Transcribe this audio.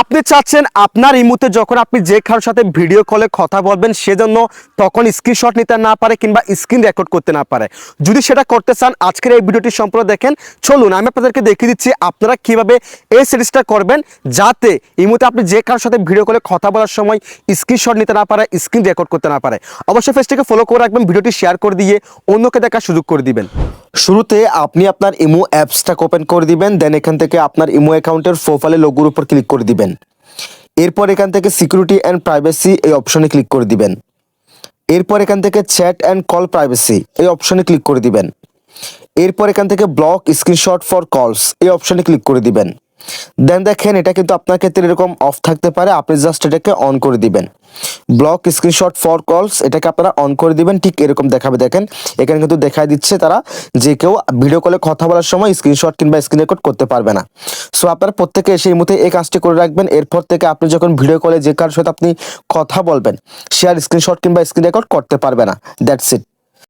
আপনি চাচ্ছেন আপনার ইমুতে যখন আপনি যে কারোর সাথে ভিডিও কলে কথা বলবেন, সেজন্য তখন স্ক্রিনশট নিতে না পারে কিংবা স্ক্রিন রেকর্ড করতে না পারে। যদি সেটা করতে চান, আজকের এই ভিডিওটি সম্পূর্ণ দেখেন। চলুন, আমি আপনাদেরকে দেখিয়ে দিচ্ছি আপনারা কীভাবে এই সিরিজটা করবেন, যাতে ইমুতে আপনি যে কারোর সাথে ভিডিও কলে কথা বলার সময় স্ক্রিনশট নিতে না পারে স্ক্রিন রেকর্ড করতে না পারে। অবশ্যই ফেসটিকে ফলো করে রাখবেন ভিডিওটি শেয়ার করে দিয়ে অন্যকে দেখার সুযোগ করে দিবেন। শুরুতে আপনি আপনার ইমো অ্যাপসটা ওপেন করে দিবেন দেন এখান থেকে আপনার ইমো অ্যাকাউন্টের প্রোফাইলে লোগোর উপর ক্লিক করে দিবেন। এরপর এখান থেকে সিকিউরিটি অ্যান্ড প্রাইভেসি এই অপশনে ক্লিক করে দিবেন। এরপর এখান থেকে চ্যাট অ্যান্ড কল প্রাইভেসি এই অপশনে ক্লিক করে দিবেন। এরপর এখান থেকে ব্লক স্ক্রিনশট ফর কলস এই অপশনে ক্লিক করে দিবেন। দেন দেখেন, এটা কিন্তু আপনার ক্ষেত্রে এরকম অফ থাকতে পারে। আপনি জাস্ট এটাকে অন করে দিবেন। ব্লক স্ক্রিনশট ফর কলস এটাকে আপনারা অন করে দিবেন। ঠিক এরকম দেখাবে, দেখেন। এখানে কিন্তু দেখা দিচ্ছে তারা যে কেউ ভিডিও কলে কথা বলার সময় স্ক্রিনশট কিংবা স্ক্রিন রেকর্ড করতে পারবে না। সো আপনারা প্রত্যেকে সেই মুহূর্তে এই কাজটি করে রাখবেন। এরপর থেকে আপনি যখন ভিডিও কলে যে কারোর সাথে আপনি কথা বলবেন সে আর স্ক্রিনশট কিংবা স্ক্রিন রেকর্ড করতে পারবে না। That's it